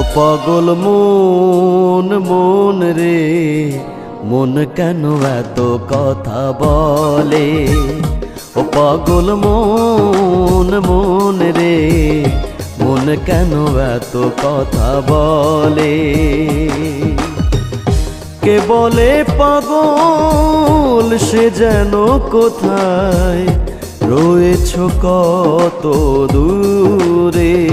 পাগল মন মন রে, মন কেন এত কথা বলে? ও পাগল মন মন রে, মন কেন এত কথা বলে? কে বলে পাগল, সে যেন কোথায়? রয়েছ কত দূরে?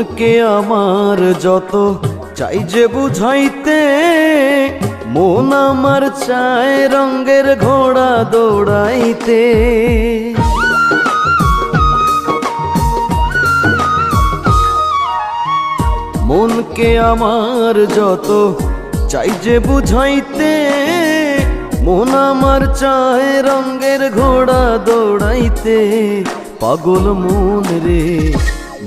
মনকে আমার যত চাই যে বুঝাইতে, মন আমার চায় রঙের ঘোড়া দৌড়াইতে। মনকে আমার যত চাই যে বুঝাইতে, মন আমার চায় রঙের ঘোড়া দৌড়াইতে। পাগল মন রে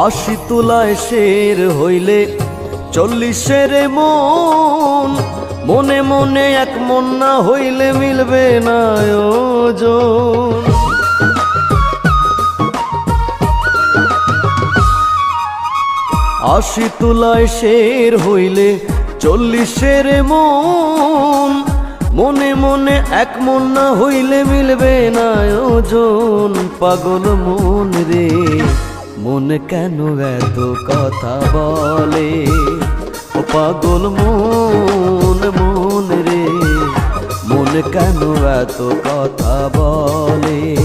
আশি তুলায় শের হইলে চল্লিশের মন। মনে মনে এক মন না হইলে মিলবে না ওজন আশি তুলায় শের হইলে চল্লিশের মন। মনে মনে এক মন না হইলে মিলবে না ওজন পাগল মন রে। মন কেন এত কথা বলে? ও পাগল মন মন রে, মন কেন এত কথা বলে?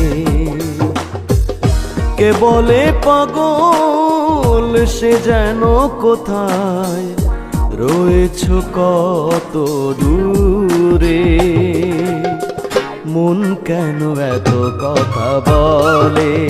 কে বলে পাগল, সে যেন কোথায়? রয়েছ কত দূরে? মন কেন এত কথা বলে?